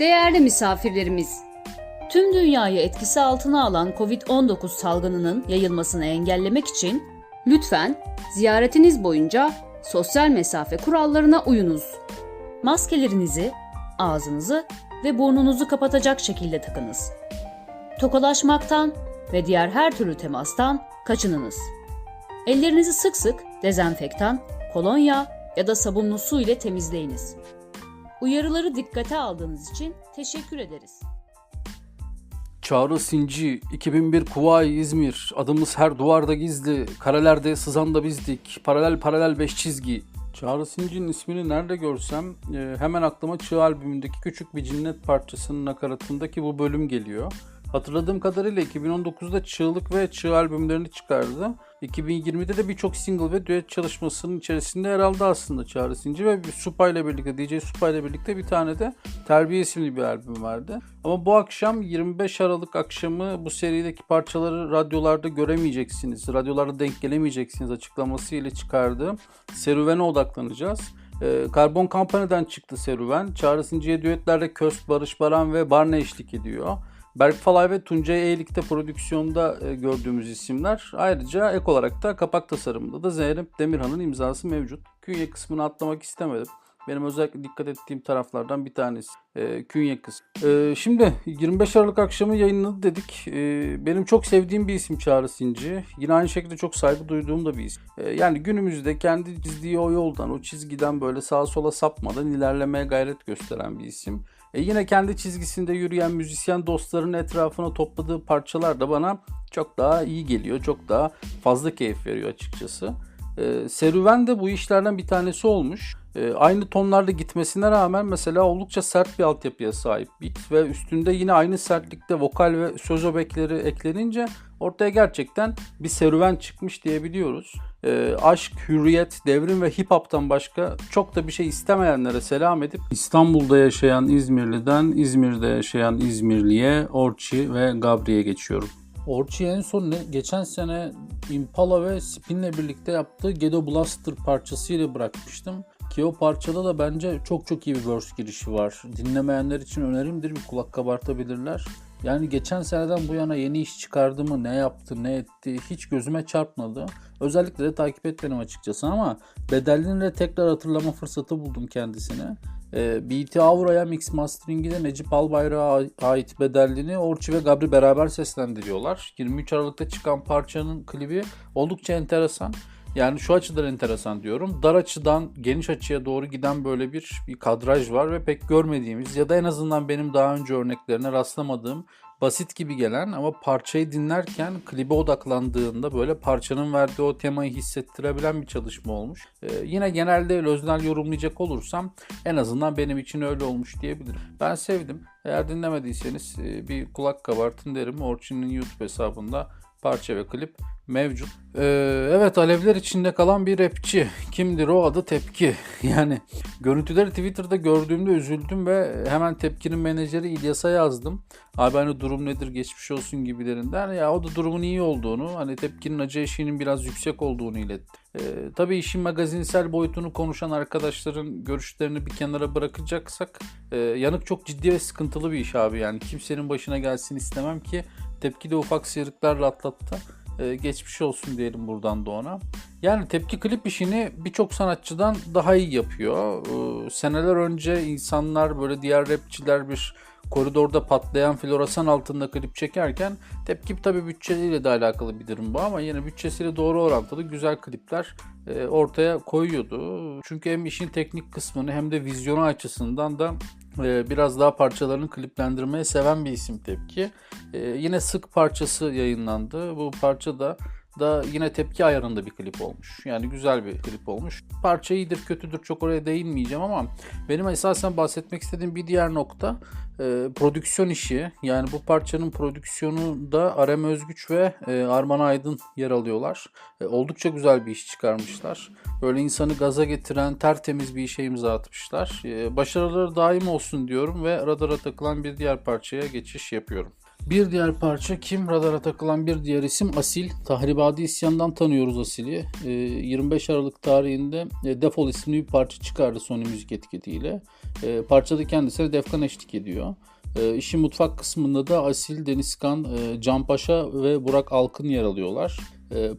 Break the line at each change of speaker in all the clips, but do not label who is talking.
Değerli misafirlerimiz, tüm dünyayı etkisi altına alan COVID-19 salgınının yayılmasını engellemek için lütfen ziyaretiniz boyunca sosyal mesafe kurallarına uyunuz. Maskelerinizi, ağzınızı ve burnunuzu kapatacak şekilde takınız. Tokalaşmaktan ve diğer her türlü temastan kaçınınız. Ellerinizi sık sık dezenfektan, kolonya ya da sabunlu su ile temizleyiniz. Uyarıları dikkate aldığınız için teşekkür ederiz.
Çağrı Sinci, 2001 Kuvayi İzmir, adımız her duvarda gizli, karelerde sızan da bizdik, paralel paralel beş çizgi. Çağrı Sinci'nin ismini nerede görsem e, hemen aklıma Çığ albümündeki küçük bir cinnet parçasının nakaratındaki bu bölüm geliyor. Hatırladığım kadarıyla 2019'da Çığlık ve Çığ albümlerini çıkardı. 2020'de de birçok single ve düet çalışmasının içerisinde yer aldı aslında Çağrı Sinci ve Supa ile birlikte, DJ Supa ile birlikte bir tane de Terbiye isimli bir albüm vardı. Ama bu akşam 25 Aralık akşamı bu serideki parçaları radyolarda göremeyeceksiniz, radyolarda denk gelemeyeceksiniz açıklaması ile çıkardı. Serüvene odaklanacağız. Ee, Karbon Company'den çıktı serüven. Çağrı Sinci'ye düetlerde Köst, Barış Baran ve Barne eşlik ediyor. Berk Falay ve Tuncay Eğilik'te prodüksiyonda e, gördüğümüz isimler. Ayrıca ek olarak da kapak tasarımında da Zeynep Demirhan'ın imzası mevcut. Künye kısmını atlamak istemedim. Benim özellikle dikkat ettiğim taraflardan bir tanesi. E, künye kısmı. E, şimdi 25 Aralık akşamı yayınladı dedik. E, benim çok sevdiğim bir isim Çağrı Sinci. Yine aynı şekilde çok saygı duyduğum da bir isim. E, yani günümüzde kendi çizdiği o yoldan, o çizgiden böyle sağa sola sapmadan ilerlemeye gayret gösteren bir isim. E yine kendi çizgisinde yürüyen müzisyen dostlarının etrafına topladığı parçalar da bana çok daha iyi geliyor. Çok daha fazla keyif veriyor açıkçası. E, Serüven de bu işlerden bir tanesi olmuş. E, aynı tonlarda gitmesine rağmen mesela oldukça sert bir altyapıya sahip beat ve üstünde yine aynı sertlikte vokal ve söz öbekleri eklenince ortaya gerçekten bir serüven çıkmış diyebiliyoruz. E, aşk, hürriyet, devrim ve hip hop'tan başka çok da bir şey istemeyenlere selam edip İstanbul'da yaşayan İzmirli'den İzmir'de yaşayan İzmirli'ye Orçi ve Gabri'ye geçiyorum. Orçi en son ne? Geçen sene Impala ve Spin'le birlikte yaptığı Gedo Blaster parçasıyla bırakmıştım. Ki o parçada da bence çok çok iyi bir verse girişi var. Dinlemeyenler için önerimdir bir kulak kabartabilirler. Yani geçen seneden bu yana yeni iş çıkardı mı, ne yaptı, ne etti hiç gözüme çarpmadı. Özellikle de takip etmedim açıkçası ama bedellini de tekrar hatırlama fırsatı buldum kendisine. E, BT Aura'ya mix mastering'i Necip Albayrak'a ait bedellini Orçi ve Gabri beraber seslendiriyorlar. 23 Aralık'ta çıkan parçanın klibi oldukça enteresan. Yani şu açıdan enteresan diyorum. Dar açıdan geniş açıya doğru giden böyle bir, bir kadraj var ve pek görmediğimiz ya da en azından benim daha önce örneklerine rastlamadığım basit gibi gelen ama parçayı dinlerken klibe odaklandığında böyle parçanın verdiği o temayı hissettirebilen bir çalışma olmuş. Ee, yine genelde öznel yorumlayacak olursam en azından benim için öyle olmuş diyebilirim. Ben sevdim. Eğer dinlemediyseniz e, bir kulak kabartın derim. Orçun'un YouTube hesabında parça ve klip mevcut. Ee, evet alevler içinde kalan bir rapçi. Kimdir o adı Tepki. Yani görüntüleri Twitter'da gördüğümde üzüldüm ve hemen Tepki'nin menajeri İlyas'a yazdım. Abi hani durum nedir geçmiş olsun gibilerinden. Ya o da durumun iyi olduğunu hani Tepki'nin acı eşiğinin biraz yüksek olduğunu iletti. Ee, tabii işin magazinsel boyutunu konuşan arkadaşların görüşlerini bir kenara bırakacaksak e, yanık çok ciddi ve sıkıntılı bir iş abi yani kimsenin başına gelsin istemem ki Tepki de ufak sıyrıklarla atlattı. Ee, geçmiş olsun diyelim buradan da ona. Yani tepki klip işini birçok sanatçıdan daha iyi yapıyor. Ee, seneler önce insanlar böyle diğer rapçiler bir koridorda patlayan floresan altında klip çekerken tepki tabii bütçeleriyle de alakalı bir durum bu ama yine bütçesiyle doğru orantılı güzel klipler e, ortaya koyuyordu. Çünkü hem işin teknik kısmını hem de vizyonu açısından da e, biraz daha parçalarını kliplendirmeyi seven bir isim Tepki. E, yine Sık parçası yayınlandı. Bu parça da da yine tepki ayarında bir klip olmuş. Yani güzel bir klip olmuş. Parça iyidir kötüdür çok oraya değinmeyeceğim ama benim esasen bahsetmek istediğim bir diğer nokta e, prodüksiyon işi. Yani bu parçanın prodüksiyonu da Arem Özgüç ve e, Arman Aydın yer alıyorlar. E, oldukça güzel bir iş çıkarmışlar. Böyle insanı gaza getiren tertemiz bir işe imza atmışlar. E, başarıları daim olsun diyorum ve radara takılan bir diğer parçaya geçiş yapıyorum. Bir diğer parça kim? Radara takılan bir diğer isim Asil. Tahribadi İsyan'dan tanıyoruz Asil'i. Ee, 25 Aralık tarihinde e, Defol isimli bir parça çıkardı Sony Müzik etiketiyle. E, parçada kendisine Defkan eşlik ediyor. E, işin mutfak kısmında da Asil, Denizkan, e, Can Paşa ve Burak Alkın yer alıyorlar.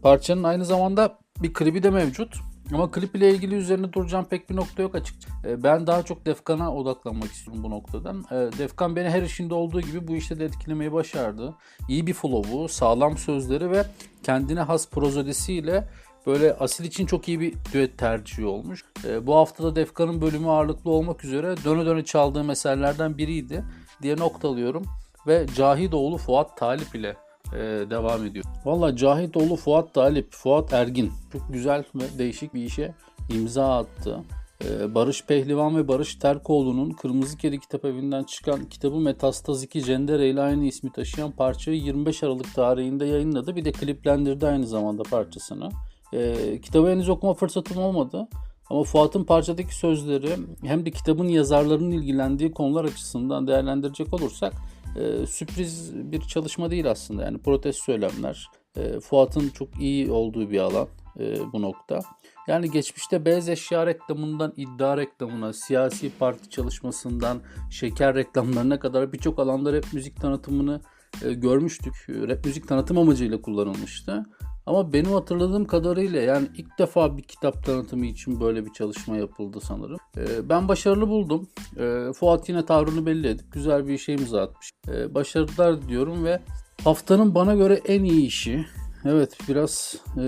Parçanın aynı zamanda bir klibi de mevcut. Ama klip ile ilgili üzerine duracağım pek bir nokta yok açıkçası. E, Ben daha çok Defkan'a odaklanmak istiyorum bu noktadan. E, Defkan beni her işinde olduğu gibi bu işte de etkilemeyi başardı. İyi bir flow'u, sağlam sözleri ve kendine has prozodisiyle böyle Asil için çok iyi bir düet tercihi olmuş. E, Bu haftada Defkan'ın bölümü ağırlıklı olmak üzere döne döne çaldığım eserlerden biriydi diye noktalıyorum. Ve Cahidoğlu Fuat Talip ile e, devam ediyor. Valla Cahidoğlu Fuat Talip, Fuat Ergin çok güzel ve değişik bir işe imza attı. E, Barış Pehlivan ve Barış Terkoğlu'nun Kırmızı Kedi Kitap Evi'nden çıkan kitabı Metastaz 2 Cendere ile aynı ismi taşıyan parçayı 25 Aralık tarihinde yayınladı. Bir de kliplendirdi aynı zamanda parçasını. E, kitabı henüz okuma fırsatım olmadı. Ama Fuat'ın parçadaki sözleri hem de kitabın yazarlarının ilgilendiği konular açısından değerlendirecek olursak e, sürpriz bir çalışma değil aslında. Yani protest söylemler. E, Fuat'ın çok iyi olduğu bir alan e, bu nokta. Yani geçmişte beyaz eşya reklamından iddia reklamına, siyasi parti çalışmasından şeker reklamlarına kadar birçok alanda rap müzik tanıtımını e, görmüştük. Rap müzik tanıtım amacıyla kullanılmıştı. Ama benim hatırladığım kadarıyla yani ilk defa bir kitap tanıtımı için böyle bir çalışma yapıldı sanırım. Ee, ben başarılı buldum. Ee, Fuat yine tavrını belli edip güzel bir işe imza atmış. Ee, başarılar diyorum ve haftanın bana göre en iyi işi Evet biraz e,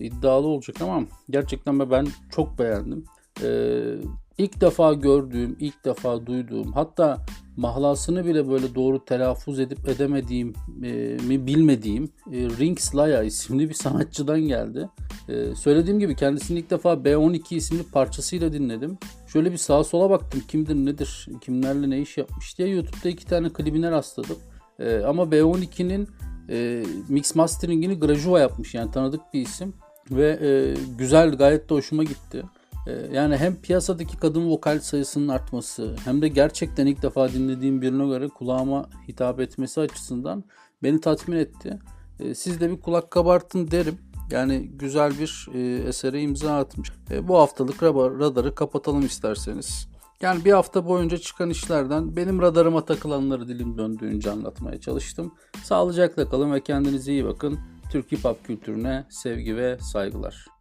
iddialı olacak ama gerçekten ben çok beğendim. E, ilk defa gördüğüm, ilk defa duyduğum hatta mahlasını bile böyle doğru telaffuz edip edemediğim e, mi bilmediğim e, Rings Laya isimli bir sanatçıdan geldi. E, söylediğim gibi kendisini ilk defa B12 isimli parçasıyla dinledim. Şöyle bir sağa sola baktım kimdir nedir kimlerle ne iş yapmış diye YouTube'da iki tane klibine rastladım. E, ama B12'nin e, mix masteringini Grajua yapmış yani tanıdık bir isim ve e, güzel gayet de hoşuma gitti. E, yani hem piyasadaki kadın vokal sayısının artması hem de gerçekten ilk defa dinlediğim birine göre kulağıma hitap etmesi açısından beni tatmin etti. E, siz de bir kulak kabartın derim. Yani güzel bir e, esere imza atmış. E, bu haftalık radarı kapatalım isterseniz. Yani bir hafta boyunca çıkan işlerden benim radarıma takılanları dilim döndüğünce anlatmaya çalıştım. Sağlıcakla kalın ve kendinize iyi bakın. Türk hip hop kültürüne sevgi ve saygılar.